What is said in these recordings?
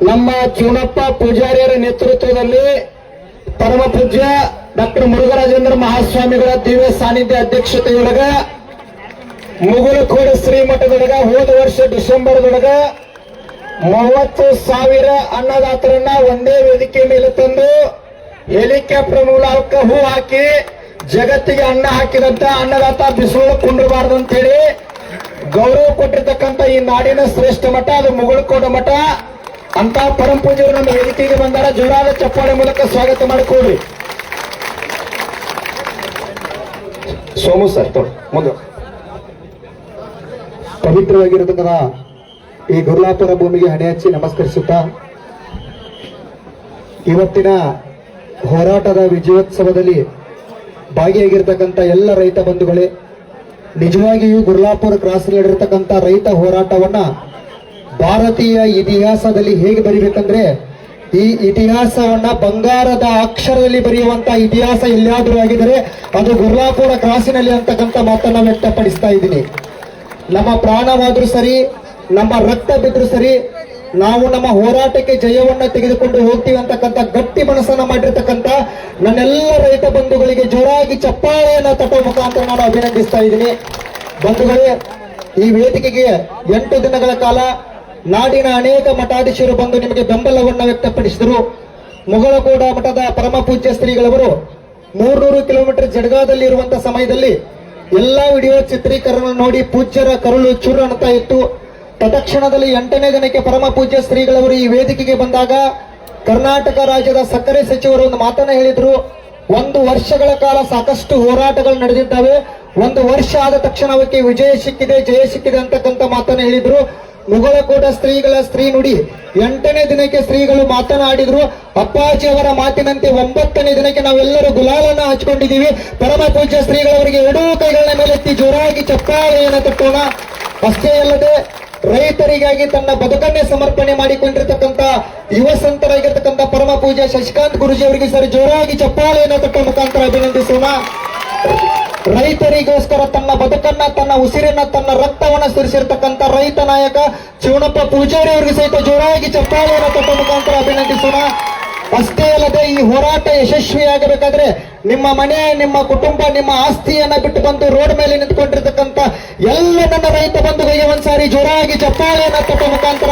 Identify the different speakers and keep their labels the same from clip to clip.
Speaker 1: ನಮ್ಮ ಚೂನಪ್ಪ ಪೂಜಾರಿಯರ ನೇತೃತ್ವದಲ್ಲಿ ಪರಮ ಪೂಜ್ಯ ಡಾಕ್ಟರ್ ಮುರುಘರಾಜೇಂದ್ರ ಮಹಾಸ್ವಾಮಿಗಳ ದಿವ್ಯ ಸಾನ್ನಿಧ್ಯ ಅಧ್ಯಕ್ಷತೆಯೊಳಗ ಶ್ರೀ ಶ್ರೀಮಠದೊಳಗ ಹೋದ ವರ್ಷ ಡಿಸೆಂಬರ್ದೊಳಗ ಮೂವತ್ತು ಸಾವಿರ ಅನ್ನದಾತರನ್ನ ಒಂದೇ ವೇದಿಕೆ ಮೇಲೆ ತಂದು ಹೆಲಿಕಾಪ್ಟರ್ ಮೂಲಕ ಹೂ ಹಾಕಿ ಜಗತ್ತಿಗೆ ಅನ್ನ ಹಾಕಿದಂತ ಅನ್ನದಾತ ಬಿಸಿಲು ಅಂತ ಹೇಳಿ ಗೌರವ ಕೊಟ್ಟಿರ್ತಕ್ಕಂಥ ಈ ನಾಡಿನ ಶ್ರೇಷ್ಠ ಮಠ, ಅದು ಮುಗುಳಕೋಡ ಮಠ. ಅಂತ ಪರಂ ಪೂಜ್ಯರು ನಮ್ಮ ವೇದಿಕೆಗೆ ಬಂದಾರ. ಜೋರಾದ ಚಪ್ಪಾಳೆ ಮೂಲಕ ಸ್ವಾಗತ ಮಾಡಿಕೊಳ್ಳಿ. ಸೋಮು ಸರ್ ಮುಂದೆ.
Speaker 2: ಪವಿತ್ರವಾಗಿರತಕ್ಕಂಥ ಈ ಗುರುಲಾಪುರ ಭೂಮಿಗೆ ಹಣೆ ಹಚ್ಚಿ ನಮಸ್ಕರಿಸುತ್ತಾ, ಇವತ್ತಿನ ಹೋರಾಟದ ವಿಜಯೋತ್ಸವದಲ್ಲಿ ಭಾಗಿಯಾಗಿರ್ತಕ್ಕಂಥ ಎಲ್ಲ ರೈತ ಬಂಧುಗಳೇ, ನಿಜವಾಗಿಯೂ ಗುರುಲಾಪುರ ಕ್ರಾಸ್ ನೀಡಿರ್ತಕ್ಕಂಥ ರೈತ ಹೋರಾಟವನ್ನ ಭಾರತೀಯ ಇತಿಹಾಸದಲ್ಲಿ ಹೇಗೆ ಬರಿಬೇಕಂದ್ರೆ, ಈ ಇತಿಹಾಸವನ್ನ ಬಂಗಾರದ ಅಕ್ಷರದಲ್ಲಿ ಬರೆಯುವಂತ ಇತಿಹಾಸ ಎಲ್ಲಾದರೂ ಆಗಿದರೆ ಅದು ಗುರುಲಾಪುರ ಕ್ರಾಸಿನಲ್ಲಿ ಅಂತಕ್ಕಂಥ ಮಾತನ್ನ ವ್ಯಕ್ತಪಡಿಸ್ತಾ ಇದ್ದೀನಿ. ನಮ್ಮ ಪ್ರಾಣವಾದ್ರೂ ಸರಿ, ನಮ್ಮ ರಕ್ತ ಬಿದ್ದರೂ ಸರಿ, ನಾವು ನಮ್ಮ ಹೋರಾಟಕ್ಕೆ ಜಯವನ್ನ ತೆಗೆದುಕೊಂಡು ಹೋಗ್ತೀವಿ ಅಂತಕ್ಕಂಥ ಗಟ್ಟಿ ಮನಸ್ಸನ್ನ ಮಾಡಿರ್ತಕ್ಕಂಥ ನನ್ನೆಲ್ಲ ರೈತ ಬಂಧುಗಳಿಗೆ ಜೋರಾಗಿ ಚಪ್ಪಾಳೆಯನ್ನ ತಟ್ಟೋ ಮುಖಾಂತರ ನಾನು ಅಭಿನಂದಿಸ್ತಾ ಇದ್ದೀನಿ. ಬಂಧುಗಳೇ, ಈ ವೇದಿಕೆಗೆ ಎಂಟು ದಿನಗಳ ಕಾಲ ನಾಡಿನ ಅನೇಕ ಮಠಾಧೀಶರು ಬಂದು ನಿಮಗೆ ಬೆಂಬಲವನ್ನು ವ್ಯಕ್ತಪಡಿಸಿದರು. ಮುಗಳಗೋಡ ಮಠದ ಪರಮ ಪೂಜ್ಯ ಶ್ರೀಗಳವರು ಮೂರ್ನೂರು ಕಿಲೋಮೀಟರ್ ಜಡಗಾದಲ್ಲಿ ಇರುವಂತಹ ಸಮಯದಲ್ಲಿ ಎಲ್ಲಾ ವಿಡಿಯೋ ಚಿತ್ರೀಕರಣ ನೋಡಿ ಪೂಜ್ಯರ ಕರುಳು ಚೂರು ಅಣ್ತಾ ಇತ್ತು. ತತ್ಕ್ಷಣದಲ್ಲಿ ಎಂಟನೇ ದಿನಕ್ಕೆ ಪರಮ ಪೂಜ್ಯ ಶ್ರೀಗಳವರು ಈ ವೇದಿಕೆಗೆ ಬಂದಾಗ ಕರ್ನಾಟಕ ರಾಜ್ಯದ ಸಕ್ಕರೆ ಸಚಿವರು ಒಂದು ಮಾತನ್ನ ಹೇಳಿದ್ರು. ಒಂದು ವರ್ಷಗಳ ಕಾಲ ಸಾಕಷ್ಟು ಹೋರಾಟಗಳು ನಡೆದಿದ್ದಾವೆ. ಒಂದು ವರ್ಷ ಆದ ತಕ್ಷಣ ಅವಕ್ಕೆ ವಿಜಯ ಸಿಕ್ಕಿದೆ, ಜಯ ಸಿಕ್ಕಿದೆ ಅಂತಕ್ಕಂಥ ಮಾತನ್ನು ಹೇಳಿದ್ರು. ಮುಗಳಕೋಟ ಸ್ತ್ರೀಗಳ ಸ್ತ್ರೀ ನುಡಿ ಎಂಟನೇ ದಿನಕ್ಕೆ ಸ್ತ್ರೀಗಳು ಮಾತನಾಡಿದ್ರು, ಅಪ್ಪಾಜಿ ಅವರ ಮಾತಿನಂತೆ ಒಂಬತ್ತನೇ ದಿನಕ್ಕೆ ನಾವೆಲ್ಲರೂ ಗುಲಾಲನ್ನ ಹಚ್ಕೊಂಡಿದ್ದೀವಿ. ಪರಮ ಪೂಜ್ಯ ಸ್ತ್ರೀಗಳವರಿಗೆ ಎರಡೂ ಕೈಗಳನ್ನ ಮೇಲೆತ್ತಿ ಜೋರಾಗಿ ಚಪ್ಪಾಳೆಯನ್ನು ತಟ್ಟೋಣ. ಅಷ್ಟೇ ಅಲ್ಲದೆ ರೈತರಿಗಾಗಿ ತನ್ನ ಬದುಕನ್ನೇ ಸಮರ್ಪಣೆ ಮಾಡಿಕೊಂಡಿರ್ತಕ್ಕಂಥ ಯುವ ಸಂತರಾಗಿರ್ತಕ್ಕಂಥ ಪರಮ ಪೂಜ್ಯ ಶಶಿಕಾಂತ್ ಗುರುಜಿ ಅವರಿಗೆ ಸರಿ ಜೋರಾಗಿ ಚಪ್ಪಾಳೆಯನ್ನು ತಟ್ಟುವ ಮುಖಾಂತರ ಅಭಿನಂದಿಸೋಣ. ರೈತರಿಗೋಸ್ಕರ ತನ್ನ ಬದುಕನ್ನ, ತನ್ನ ಉಸಿರನ್ನ, ತನ್ನ ರಕ್ತವನ್ನ ಸುರಿಸಿರ್ತಕ್ಕಂಥ ರೈತ ನಾಯಕ ಶಿವನಪ್ಪ ಪೂಜಾರಿ ಅವರಿಗೆ ಸಹಿತ ಜೋರಾಗಿ ಚಪ್ಪಾಳೆಯನ್ನು ತಟ್ಟುವ ಮುಖಾಂತರ ಅಭಿನಂದಿಸೋಣ. ಅಷ್ಟೇ ಅಲ್ಲದೆ ಈ ಹೋರಾಟ ಯಶಸ್ವಿಯಾಗಬೇಕಾದ್ರೆ ನಿಮ್ಮ ಮನೆ, ನಿಮ್ಮ ಕುಟುಂಬ, ನಿಮ್ಮ ಆಸ್ತಿಯನ್ನ ಬಿಟ್ಟು ಬಂದು ರೋಡ್ ಮೇಲೆ ನಿಂತ್ಕೊಂಡಿರ್ತಕ್ಕಂಥ ಎಲ್ಲ ನನ್ನ ರೈತ ಬಂಧುಗಳಿಗೆ ಒಂದ್ಸಾರಿ ಜೋರಾಗಿ ಚಪ್ಪಾಳೆಯನ್ನ ತಟ್ಟುವ ಮುಖಾಂತರ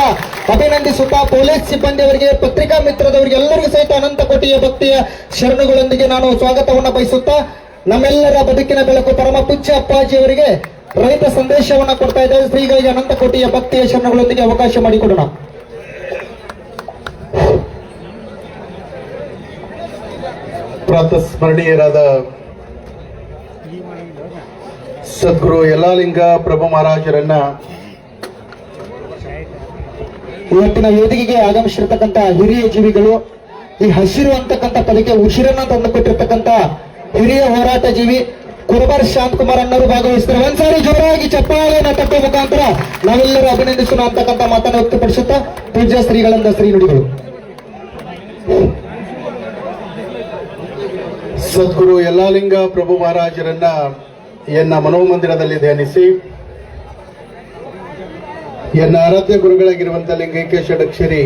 Speaker 2: ಅಭಿನಂದಿಸುತ್ತಾ ಪೊಲೀಸ್ ಸಿಬ್ಬಂದಿಯವರಿಗೆ, ಪತ್ರಿಕಾ ಮಿತ್ರದವರಿಗೆ ಎಲ್ಲರಿಗೂ ಸಹಿತ ಅನಂತ ಕೋಟಿಯ ಭಕ್ತಿಯ ಶರಣುಗಳೊಂದಿಗೆ ನಾನು ಸ್ವಾಗತವನ್ನ ಬಯಸುತ್ತಾ ನಮ್ಮೆಲ್ಲರ ಬದುಕಿನ ಬೆಳಕು ಪರಮ ಪುಚ್ಚ ಅಪ್ಪಾಜಿ ಅವರಿಗೆ ರೈತ ಸಂದೇಶವನ್ನ ಕೊಡ್ತಾ ಇದ್ದೇವೆ. ಶ್ರೀಗಳಿಗೆ ಅನಂತ ಕೋಟಿಯ ಭಕ್ತಿಯ ಶರಣಗಳೊಂದಿಗೆ ಅವಕಾಶ ಮಾಡಿಕೊಡೋಣ.
Speaker 3: ಪ್ರಾತಸ್ಮರಣೀಯರಾದ ಸದ್ಗುರು ಯಲ್ಲಾಲಿಂಗ ಪ್ರಭು ಮಹಾರಾಜರನ್ನ
Speaker 2: ಇವತ್ತಿನ ವೇದಿಕೆಗೆ ಆಗಮಿಸಿರ್ತಕ್ಕಂಥ ಹಿರಿಯ ಜೀವಿಗಳು ಈ ಹಸಿರು ಅಂತಕ್ಕಂಥ ಪದಕ್ಕೆ ಉಸಿರನ್ನ ತಂದುಕೊಟ್ಟಿರ್ತಕ್ಕಂಥ ಹಿರಿಯ ಹೋರಾಟ ಜೀವಿ ಕುರುಬರ್ ಶಾಂತಕುಮಾರ್ ಅನ್ನರು ಭಾಗವಹಿಸ್ತಾರೆ. ಒಂದ್ಸಾರಿ ಜೋರಾಗಿ ಚಪ್ಪಾಳೆ ತಟ್ಟುವ ಮುಖಾಂತರ ನಾವೆಲ್ಲರೂ ಅಭಿನಂದಿಸೋಣ ಅಂತಕ್ಕಂಥ ಮಾತನ್ನು ವ್ಯಕ್ತಪಡಿಸುತ್ತಾ ಪೂಜ್ಯ ಶ್ರೀಗಳಿಂದ ಶ್ರೀ ನುಡಿಗಳು.
Speaker 3: ಸದ್ಗುರು ಯಲ್ಲಾಲಿಂಗ ಪ್ರಭು ಮಹಾರಾಜರನ್ನ ಎನ್ನ ಮನೋಮಂದಿರದಲ್ಲಿ ಧ್ಯಾನಿಸಿ, ಎನ್ನ ಆರಾಧ್ಯ ಗುರುಗಳಾಗಿರುವಂತ ಲಿಂಗೈಕ್ಯ ಷಡಕ್ಷರಿ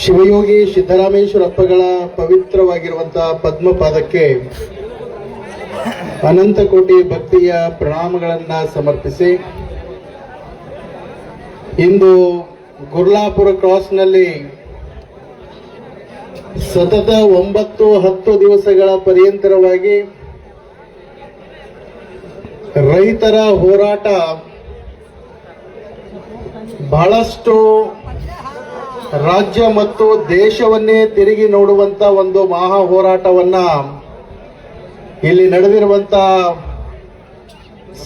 Speaker 3: ಶಿವಯೋಗಿ ಸಿದ್ದರಾಮೇಶ್ವರಪ್ಪಗಳ ಪವಿತ್ರವಾಗಿರುವಂತಹ ಪದ್ಮಪಾದಕ್ಕೆ ಅನಂತ ಕೋಟಿ ಭಕ್ತಿಯ ಪ್ರಣಾಮಗಳನ್ನ ಸಮರ್ಪಿಸಿ, ಇಂದು ಗುರ್ಲಾಪುರ ಕ್ರಾಸ್ನಲ್ಲಿ ಸತತ ಒಂಬತ್ತು ಹತ್ತು ದಿವಸಗಳ ಪರ್ಯಂತರವಾಗಿ ರೈತರ ಹೋರಾಟ ಬಹಳಷ್ಟು ರಾಜ್ಯ ಮತ್ತು ದೇಶವನ್ನೇ ತಿರುಗಿ ನೋಡುವಂತ ಒಂದು ಮಹಾ ಹೋರಾಟವನ್ನ ಇಲ್ಲಿ ನಡೆದಿರುವಂತ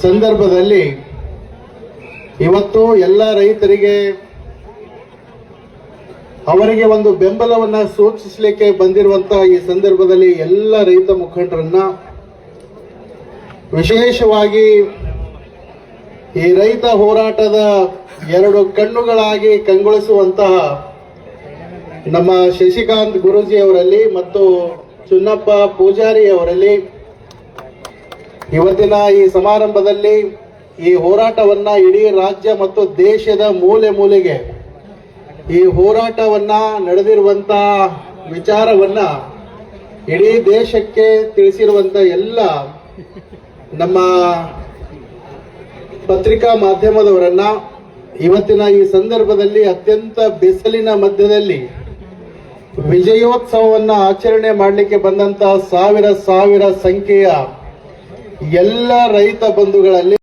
Speaker 3: ಸಂದರ್ಭದಲ್ಲಿ ಇವತ್ತು ಎಲ್ಲ ರೈತರಿಗೆ ಅವರಿಗೆ ಒಂದು ಬೆಂಬಲವನ್ನ ಸೂಚಿಸಲಿಕ್ಕೆ ಬಂದಿರುವಂತಹ ಈ ಸಂದರ್ಭದಲ್ಲಿ ಎಲ್ಲ ರೈತ ಮುಖಂಡರನ್ನ ವಿಶೇಷವಾಗಿ ಈ ರೈತ ಹೋರಾಟದ ಎರಡು ಕಣ್ಣುಗಳಾಗಿ ಕಂಗೊಳಿಸುವಂತಹ ನಮ್ಮ ಶಶಿಕಾಂತ್ ಗುರೂಜಿ ಅವರಲ್ಲಿ ಮತ್ತು ಚುನ್ನಪ್ಪ ಪೂಜಾರಿ ಅವರಲ್ಲಿ ಇವತ್ತಿನ ಈ ಸಮಾರಂಭದಲ್ಲಿ ಈ ಹೋರಾಟವನ್ನ ಇಡೀ ರಾಜ್ಯ ಮತ್ತು ದೇಶದ ಮೂಲೆ ಮೂಲೆಗೆ ಈ ಹೋರಾಟವನ್ನ ನಡೆದಿರುವಂತ ವಿಚಾರವನ್ನ ಇಡೀ ದೇಶಕ್ಕೆ ತಿಳಿಸಿರುವಂತ ಎಲ್ಲ ನಮ್ಮ ಪತ್ರಿಕಾ ಮಾಧ್ಯಮದವರನ್ನ ಇವತ್ತಿನ ಈ ಸಂದರ್ಭದಲ್ಲಿ ಅತ್ಯಂತ ಬಿಸಿಲಿನ ಮಧ್ಯದಲ್ಲಿ ವಿಜಯೋತ್ಸವವನ್ನ ಆಚರಣೆ ಮಾಡಲಿಕ್ಕೆ ಬಂದಂತ ಸಾವಿರ ಸಾವಿರ ಸಂಖ್ಯೆಯ ಎಲ್ಲ ರೈತ ಬಂಧುಗಳಲ್ಲಿ